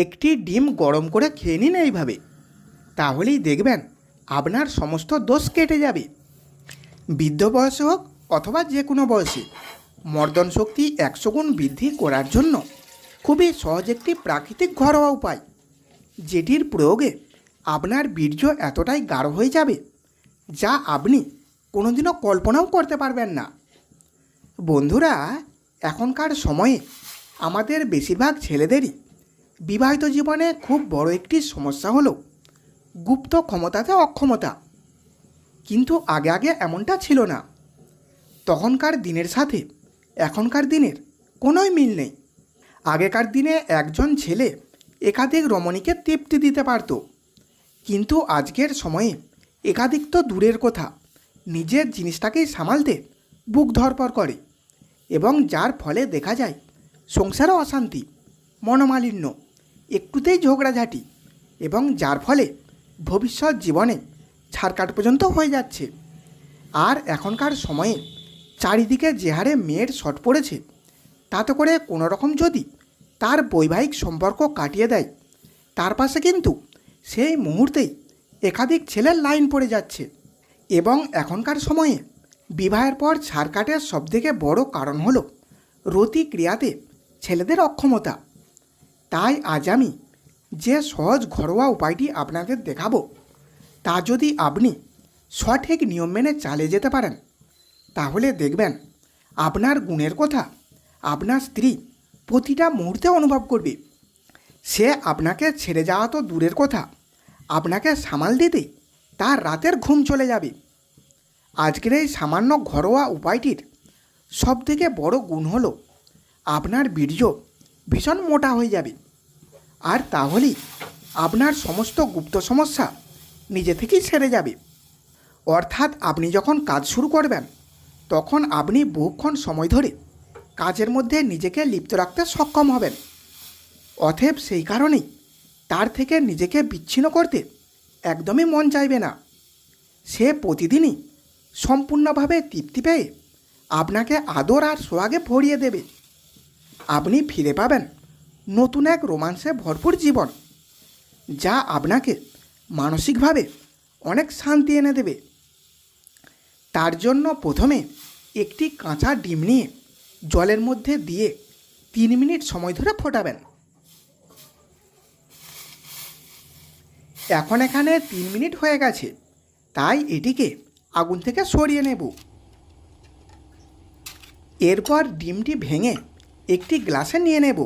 একটি ডিম গরম করে খেয়ে নিন এইভাবে। তাহলেই দেখবেন আপনার সমস্ত দোষ কেটে যাবে। বৃদ্ধ বয়সে হোক অথবা যে কোনো বয়সে, মর্দন শক্তি একশো গুণ বৃদ্ধি করার জন্য খুবই সহজ একটি প্রাকৃতিক ঘরোয়া উপায়, যেটির প্রয়োগে আপনার বীর্য এতটাই গাঢ় হয়ে যাবে যা আপনি কোনোদিনও কল্পনাও করতে পারবেন না। বন্ধুরা, এখনকার সময়ে আমাদের বেশিরভাগ ছেলেদেরই বিবাহিত জীবনে খুব বড় একটি সমস্যা হলো গুপ্ত ক্ষমতাতে অক্ষমতা। কিন্তু আগে আগে এমনটা ছিল না। তখনকার দিনের সাথে এখনকার দিনের কোনোই মিল নেই। আগেকার দিনে একজন ছেলে একাধিক রমণীকে তৃপ্তি দিতে পারত। কিন্তু আজকের সময়ে একাধিক তো দূরের কথা, নিজের জিনিসটাকেই সামালতে বুক ধরপর করে এবং যার ফলে দেখা যায় সংসারে অশান্তি, মনোমালিন্য একটুতেই ঝগড়াঝাটি এবং যার ফলে ভবিষ্যৎ জীবনে ছাড়কাট পর্যন্ত হয়ে যাচ্ছে। আর এখনকার সময়ে চারিদিকে যে হারে মেয়ের শট পড়েছে, তাতে করে কোনো রকম যদি তার বৈবাহিক সম্পর্ক কাটিয়ে দেয়, তার পাশে কিন্তু সেই মুহূর্তেই একাধিক ছেলের লাইন পড়ে যাচ্ছে। এবং এখনকার সময়ে বিবাহের পর ছাড়কাটের সবথেকে বড় কারণ হলো রতি ক্রিয়াতে ছেলেদের অক্ষমতা। তাই আজ আমি যে সহজ ঘরোয়া উপায়টি আপনাদের দেখাবো, তা যদি আপনি সঠিক নিয়ম মেনে চালিয়ে যেতে পারেন, তাহলে দেখবেন আপনার গুণের কথা আপনার স্ত্রী প্রতিটা মুহূর্তে অনুভব করবে। সে আপনাকে ছেড়ে যাওয়া তো দূরের কথা, আপনাকে সামাল দিতে তার রাতের ঘুম চলে যাবে। আজকের এই সামান্য ঘরোয়া উপায়টির সবথেকে বড় গুণ হলো, আপনার বীর্য ভীষণ মোটা হয়ে যাবে। আর তাহলেই আপনার সমস্ত গুপ্ত সমস্যা নিজে থেকেই সেরে যাবে। অর্থাৎ আপনি যখন কাজ শুরু করবেন, তখন আপনি বহুক্ষণ সময় ধরে কাজের মধ্যে নিজেকে লিপ্ত রাখতে সক্ষম হবেন। অথেব সেই কারণেই তার থেকে নিজেকে বিচ্ছিন্ন করতে একদমই মন চাইবে না। সে প্রতিদিনই সম্পূর্ণভাবে তৃপ্তি পেয়ে আপনাকে আদর আর সোহাগে ভরিয়ে দেবে। আপনি ফিরে পাবেন নতুন এক রোমান্সে ভরপুর জীবন, যা আপনাকে মানসিকভাবে অনেক শান্তি এনে দেবে। তার জন্য প্রথমে একটি কাঁচা ডিম নিয়ে জলের মধ্যে দিয়ে তিন মিনিট সময় ধরে ফোটাবেন। এখন এখানে তিন মিনিট হয়ে গেছে, তাই এটিকে আগুন থেকে সরিয়ে নেব। এরপর ডিমটি ভেঙে একটি গ্লাসে নিয়ে নেব।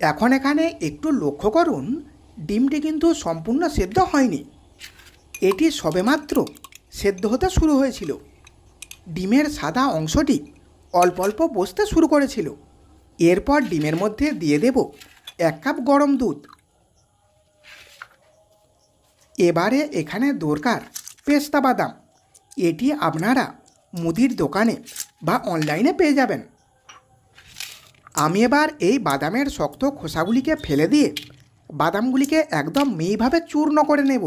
এখন এখানে একটু লক্ষ্য করুন, ডিমটি কিন্তু সম্পূর্ণ সেদ্ধ হয়নি। এটি সবেমাত্র সেদ্ধ হতে শুরু হয়েছিল। ডিমের সাদা অংশটি অল্প অল্প বসতে শুরু করেছিল। এরপর ডিমের মধ্যে দিয়ে দেব এক কাপ গরম দুধ। এবারে এখানে দরকার পেস্তা বাদাম। এটি আপনারা মুদির দোকানে বা অনলাইনে পেয়ে যাবেন। আমি এবার এই বাদামের শক্ত খোসাগুলিকে ফেলে দিয়ে বাদামগুলিকে একদম মেয়েভাবে চূর্ণ করে নেব।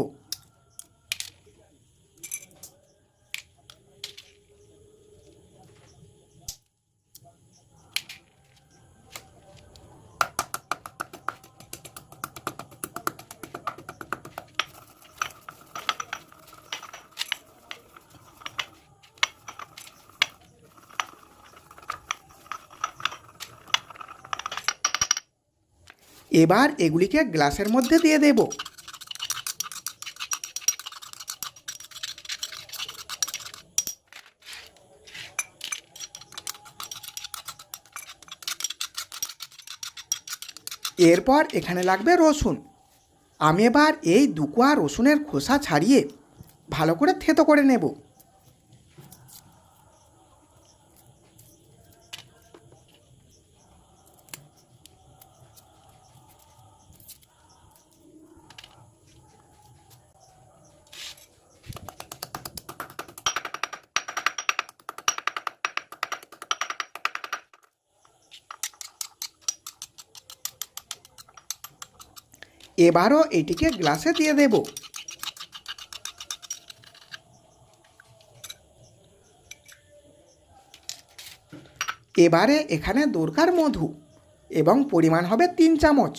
এবার এগুলিকে গ্লাসের মধ্যে দিয়ে দেব। এরপর এখানে লাগবে রসুন। আমি এবার এই দুকুয়া রসুনের খোসা ছাড়িয়ে ভালো করে থেতো করে নেব। এবারও এটিকে গ্লাসে দিয়ে দেব। এবারে এখানে দরকার মধু এবং পরিমাণ হবে তিন চামচ।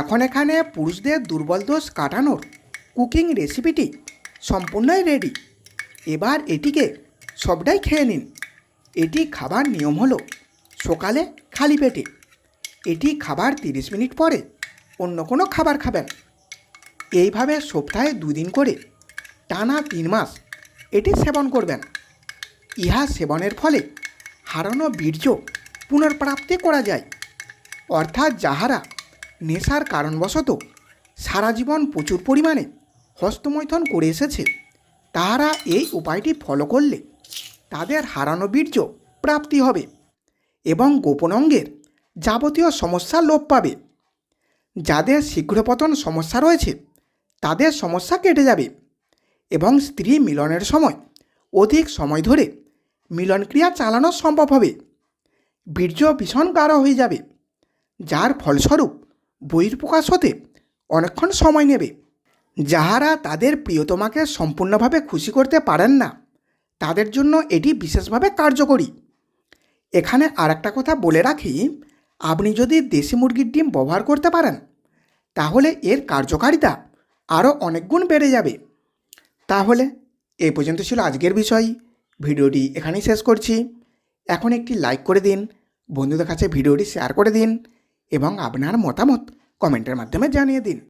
এখন এখানে পুরুষদের দুর্বল দোষ কাটানোর কুকিং রেসিপিটি সম্পূর্ণই রেডি এবার এটিকে সবটাই খেয়ে নিন। এটি খাবার নিয়ম হলো সকালে খালি পেটে। এটি খাবার তিরিশ মিনিট পরে অন্য কোনো খাবার খাবেন। এইভাবে সপ্তাহে দুদিন করে টানা তিন মাস এটি সেবন করবেন। ইহা সেবনের ফলে হারানো বীর্য পুনর্প্রাপ্তি করা যায়। অর্থাৎ যাহারা নেশার কারণবশত সারা জীবন প্রচুর পরিমাণে হস্তমৈথন করে এসেছে। তাহারা এই উপায়টি ফলো করলে তাদের হারানো বীর্য প্রাপ্তি হবে এবং গোপন অঙ্গের যাবতীয় সমস্যা লোপ পাবে। যাদের শীঘ্রপতন সমস্যা রয়েছে, তাদের সমস্যা কেটে যাবে এবং স্ত্রী মিলনের সময় অধিক সময় ধরে মিলনক্রিয়া চালানো সম্ভব হবে। বীর্য ভীষণ গাঢ় হয়ে যাবে, যার ফলস্বরূপ বহির্প্রকাশ হতে অনেকক্ষণ সময় নেবে। যাহারা তাদের প্রিয়তমাকে সম্পূর্ণভাবে খুশি করতে পারেন না, তাদের জন্য এটি বিশেষভাবে কার্যকরী। এখানে আর একটা কথা বলে রাখি, আপনি যদি দেশি মুরগির ডিম ব্যবহার করতে পারেন, তাহলে এর কার্যকারিতা আরও অনেক গুণ বেড়ে যাবে। তাহলে এই পর্যন্ত ছিল আজকের বিষয়। ভিডিওটি এখানেই শেষ করছি। এখন একটি লাইক করে দিন, বন্ধুদের কাছে ভিডিওটি শেয়ার করে দিন। এবং আপনার মতামত কমেন্টের মাধ্যমে জানিয়ে দিন।